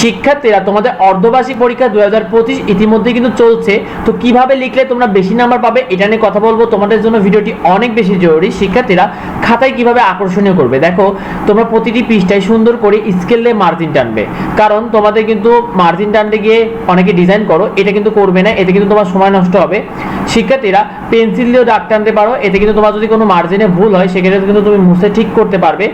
শিক্ষার্থীরা তোমাদের অর্ধবার্ষিক পরীক্ষা দু হাজার পঁচিশ ইতিমধ্যে কিন্তু চলছে। তো কীভাবে লিখলে তোমরা বেশি নাম্বার পাবে, এটা নিয়ে কথা বলব। তোমাদের জন্য ভিডিওটি অনেক বেশি জরুরি। শিক্ষার্থীরা খাতায় কীভাবে আকর্ষণীয় করবে? দেখো, তোমরা প্রতিটি পৃষ্ঠায় সুন্দর করে স্কেল দিয়ে মার্জিন টানবে। কারণ তোমাদের কিন্তু মার্জিন টানতে গিয়ে অনেকে ডিজাইন করো, এটা কিন্তু করবে না, এতে কিন্তু তোমার সময় নষ্ট হবে। শিক্ষার্থীরা পেন্সিল দিয়েও দাগ টানতে পারো, এতে কিন্তু তোমার যদি কোনো মার্জিনে ভুল হয়, সেক্ষেত্রে কিন্তু তুমি মুছে ঠিক করতে পারবে।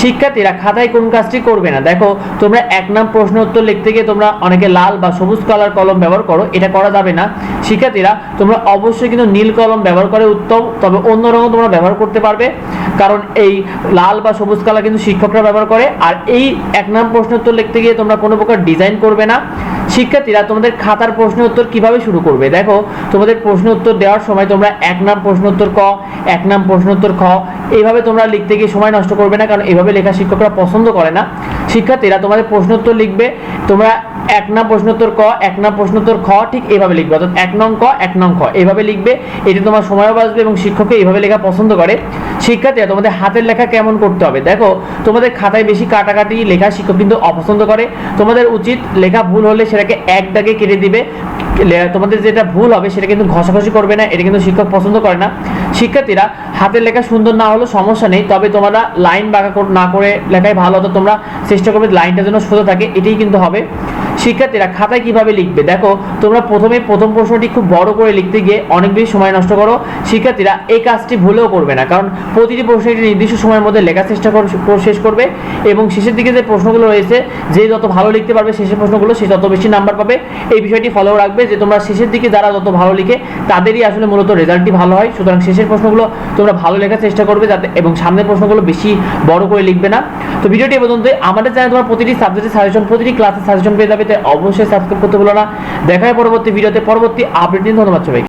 শিক্ষার্থীরা খাতায় কোন কাজটি করবে না? দেখো, তোমরা এক নাম প্রশ্ন উত্তর লিখতে গিয়ে তোমরা অনেকে লাল বা সবুজ কালার কলম ব্যবহার করো, এটা করা যাবে না। শিক্ষার্থীরা, তোমরা অবশ্যই কিন্তু নীল কলম ব্যবহার করে উত্তম, তবে অন্য রঙও তোমরা ব্যবহার করতে পারবে। কারণ এই লাল বা সবুজ কালার কিন্তু শিক্ষকরা ব্যবহার করে, আর এই এক নাম প্রশ্ন উত্তর লিখতে গিয়ে তোমরা কোনো প্রকার ডিজাইন করবে না। শিক্ষার্থীরা, তোমাদের খাতার প্রশ্ন উত্তর কীভাবে শুরু করবে? দেখো, তোমাদের প্রশ্ন উত্তর দেওয়ার সময় তোমরা এক নাম প্রশ্ন উত্তর ক, এক নাম প্রশ্ন উত্তর খ। এইভাবে তোমরা লিখতে গিয়ে সময় নষ্ট করবে না, কারণ এভাবে লেখা শিক্ষকরা পছন্দ করে না। শিক্ষার্থীরা, তোমাদের প্রশ্ন উত্তর লিখবে, তোমরা এক নাম প্রশ্নোত্তর ক, এক নাম প্রশ্নোত্তর খ, ঠিক এইভাবে লিখবে। অর্থাৎ এক নং ক, এক নং খ, এইভাবে লিখবে। এটি তোমার সময়ও বাঁচবে এবং শিক্ষককে এইভাবে লেখা পছন্দ করে। শিক্ষার্থীরা, তোমাদের হাতের লেখা কেমন করতে হবে? দেখো, তোমাদের খাতায় বেশি কাটাকাটি লেখা শিক্ষক কিন্তু অপছন্দ করে। তোমাদের উচিত লেখা ভুল হলে সেটাকে এক দাগে কেটে দিবে। তোমাদের যেটা ভুল হবে সেটা কিন্তু ঘষাঘষি করবে না, এটা কিন্তু শিক্ষক পছন্দ করে না। শিক্ষার্থীরা হাতের লেখা সুন্দর না হলেও সমস্যা নেই, তবে তোমরা লাইন বাঁকা না করে লেখাই ভালো হতো তোমরা চেষ্টা করবে লাইনটা যেন সোজা থাকে, এটাই কিন্তু হবে। শিক্ষার্থীরা খাতায় কীভাবে লিখবে? দেখো, তোমরা প্রথমে প্রথম প্রশ্নটি খুব বড় করে লিখতে গিয়ে অনেক বেশি সময় নষ্ট করো। শিক্ষার্থীরা এই কাজটি ভুলেও করবে না, কারণ প্রতিটি প্রশ্ন একটি নির্দিষ্ট সময়ের মধ্যে লেখার চেষ্টা শেষ করবে এবং শেষের দিকে যে প্রশ্নগুলো রয়েছে, যে যত ভালো লিখতে পারবে শেষের প্রশ্নগুলো সে তত বেশি নাম্বার পাবে। এই বিষয়টি ফলো রাখবে যে তোমরা শেষের দিকে যারা যত ভালো লিখে, তাদেরই আসলে মূলত রেজাল্টটি ভালো হয়। সুতরাং শেষের প্রশ্নগুলো তোমরা ভালো লেখার চেষ্টা করবে যাতে, এবং সামনের প্রশ্নগুলো বেশি বড় করে লিখবে না। তো ভিডিওটি এ পর্যন্ত আমাদের চ্যানেল তোমার প্রতিটি সাবজেক্টের সাজেশন প্রতিটি ক্লাসের সাজেশন পেয়ে যাবে। অবশ্যই সাবস্ক্রাইব করতে বলো না। দেখা পরবর্তী ভিডিওতে পরবর্তী আপডেট নিয়ে। ধন্যবাদ সবাই